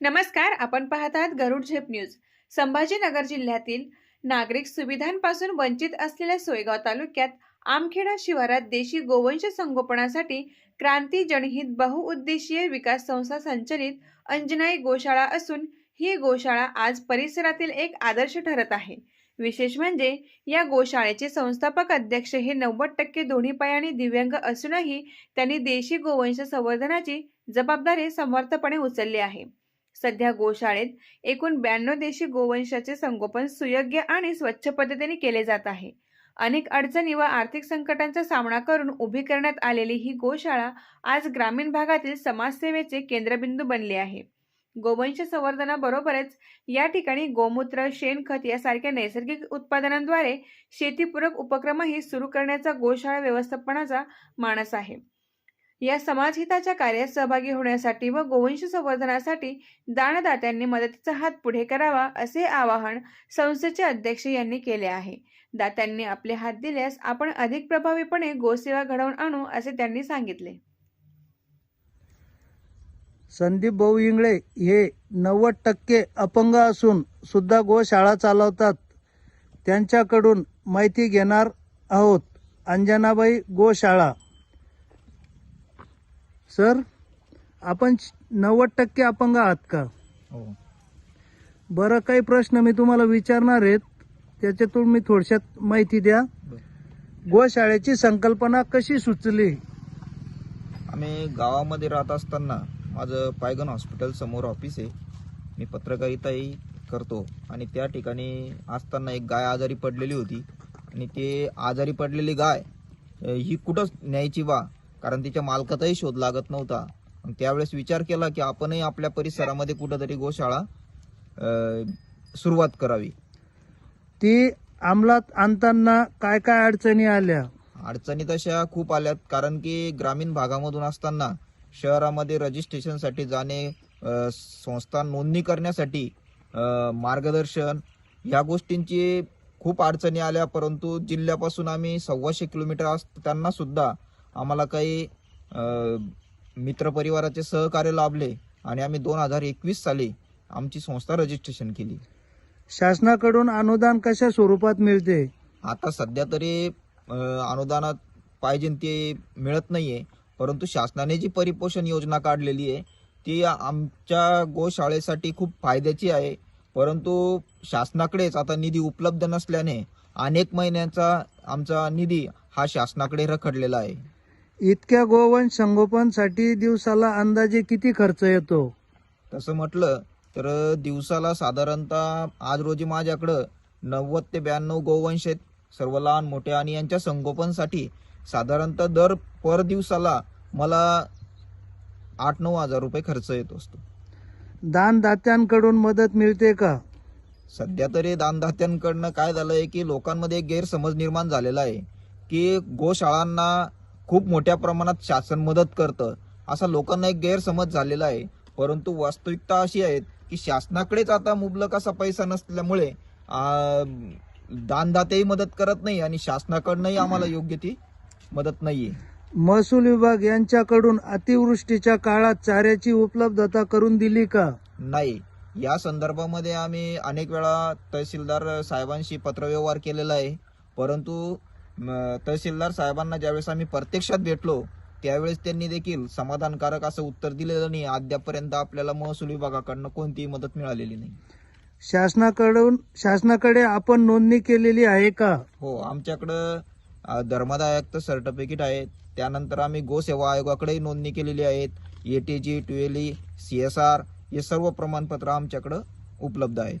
नमस्कार आपण पाहत आहात गरुड झेप न्यूज. संभाजीनगर जिल्ह्यातील नागरिक सुविधांपासून वंचित असलेल्या सोयगाव तालुक्यात आमखेडा शिवारात देशी गोवंश संगोपनासाठी क्रांती जनहित बहुउद्देशीय विकास संस्था संचलित अंजनाई गोशाळा असून ही गोशाळा आज परिसरातील एक आदर्श ठरत आहे. विशेष म्हणजे या गोशाळेचे संस्थापक अध्यक्ष हे नव्वद टक्के दोन्ही पायाने दिव्यांग असूनही त्यांनी देशी गोवंश संवर्धनाची जबाबदारी समर्थपणे उचलली आहे. सध्या गोशाळेत एकूण ब्याण्णव देशी गोवंशाचे संगोपन सुयोग्य आणि स्वच्छ पद्धतीने केले जात आहे. अनेक अडचणी व आर्थिक संकटांचा सामना करून उभी करण्यात आलेली ही गोशाळा आज ग्रामीण भागातील समाजसेवेचे केंद्रबिंदू बनले आहे. गोवंश संवर्धनाबरोबरच या ठिकाणी गोमूत्र शेणखत यासारख्या नैसर्गिक उत्पादनांद्वारे शेतीपूरक उपक्रमही सुरू करण्याचा गोशाळा व्यवस्थापनाचा मानस आहे. या समाजहिताच्या कार्यात सहभागी होण्यासाठी व गोवंश संवर्धनासाठी दानदात्यांनी मदतीचा हात पुढे करावा असे आवाहन संस्थेचे अध्यक्ष यांनी केले आहे. दात्यांनी आपले हात दिल्यास आपण अधिक प्रभावीपणे गोसेवा घडवून आणू असे त्यांनी सांगितले. संदीप भाऊ इंगळे हे नव्वद टक्के अपंग असून सुद्धा गोशाळा चालवतात. त्यांच्याकडून माहिती घेणार आहोत. अंजनाबाई गोशाळा सर आपण नव्वद टक्के अपंग आहात का? हो. बरं काही प्रश्न मी तुम्हाला विचारणार आहेत त्याच्यातून मी थोडक्यात माहिती द्या. गोशाळेची संकल्पना कशी सुचली? आम्ही गावामध्ये राहत असताना माझं पायगन हॉस्पिटल समोर ऑफिस आहे. मी पत्रकारिताही करतो आणि त्या ठिकाणी असताना एक गाय आजारी पडलेली होती आणि ते आजारी पडलेली गाय ही कुठंच न्यायची बा कारण तिच्या मालकाचाही शोध लागत नव्हता. त्यावेळेस विचार केला की आपणही आपल्या परिसरामध्ये कुठंतरी गोशाळा सुरुवात करावी. ती अंमलात आणताना काय काय अडचणी आल्या? अडचणी तशा खूप आल्यात कारण की ग्रामीण भागामधून असताना शहरामध्ये रजिस्ट्रेशनसाठी जाणे संस्था नोंदणी करण्यासाठी मार्गदर्शन ह्या गोष्टींची खूप अडचणी आल्या परंतु जिल्ह्यापासून आम्ही सव्वाशे किलोमीटर असताना सुद्धा आम्हाला काही मित्रपरिवाराचे सहकार्य लाभले आणि आम्ही दोन हजार एकवीस साली आमची संस्था रजिस्ट्रेशन केली. शासनाकडून अनुदान कशा स्वरूपात मिळते? आता सध्या तरी अनुदानात पाहिजे ते मिळत नाहीये परंतु शासनाने जी परिपोषण योजना काढलेली आहे ती आमच्या गोशाळेसाठी खूप फायद्याची आहे. परंतु शासनाकडेच आता निधी उपलब्ध नसल्याने अनेक महिन्याचा आमचा निधी हा शासनाकडे रखडलेला आहे. इतक्या गोवंश संगोपनसाठी दिवसाला अंदाजे किती खर्च येतो? तसं म्हटलं तर दिवसाला साधारणतः आज रोजी माझ्याकडं नव्वद ते ब्याण्णव गोवंश आहेत. सर्व लहान मोठे आणि यांच्या संगोपनसाठी साधारणतः दर पर दिवसाला मला आठ नऊ हजार रुपये खर्च येत असतो. दानदात्यांकडून मदत मिळते का? सध्या तरी दानदात्यांकडनं काय झालंय की लोकांमध्ये एक गैरसमज निर्माण झालेला आहे की गोशाळांना खूप मोठ्या प्रमाणात शासन मदत करतं असा लोकांना एक गैरसमज झालेला आहे. परंतु वास्तविकता अशी आहे की शासनाकडेच आता मुबलक असा पैसा नसल्यामुळे दानदातेही मदत करत नाही आणि शासनाकडनंही आम्हाला योग्य ती मदत नाहीये. महसूल विभाग यांच्याकडून अतिवृष्टीच्या काळात चाऱ्याची उपलब्धता करून दिली का? नाही. या संदर्भामध्ये आम्ही अनेक वेळा तहसीलदार साहेबांशी पत्रव्यवहार केलेला आहे. परंतु तहसीलदार साहेबांना ज्यावेळेस आम्ही प्रत्यक्षात भेटलो त्यावेळेस त्यांनी देखील समाधानकारक असं उत्तर दिलेलं नाही. अद्यापर्यंत आपल्याला महसूल विभागाकडनं कोणतीही मदत मिळालेली नाही. शासनाकडून शासनाकडे आपण नोंदणी केलेली आहे का? हो आमच्याकडं धर्मदायक सर्टिफिकेट आहे. त्यानंतर आम्ही गोसेवा आयोगाकडेही नोंदणी केलेली आहेत. Eighty G twelve A C S R हे सर्व प्रमाणपत्र आमच्याकडं उपलब्ध आहेत.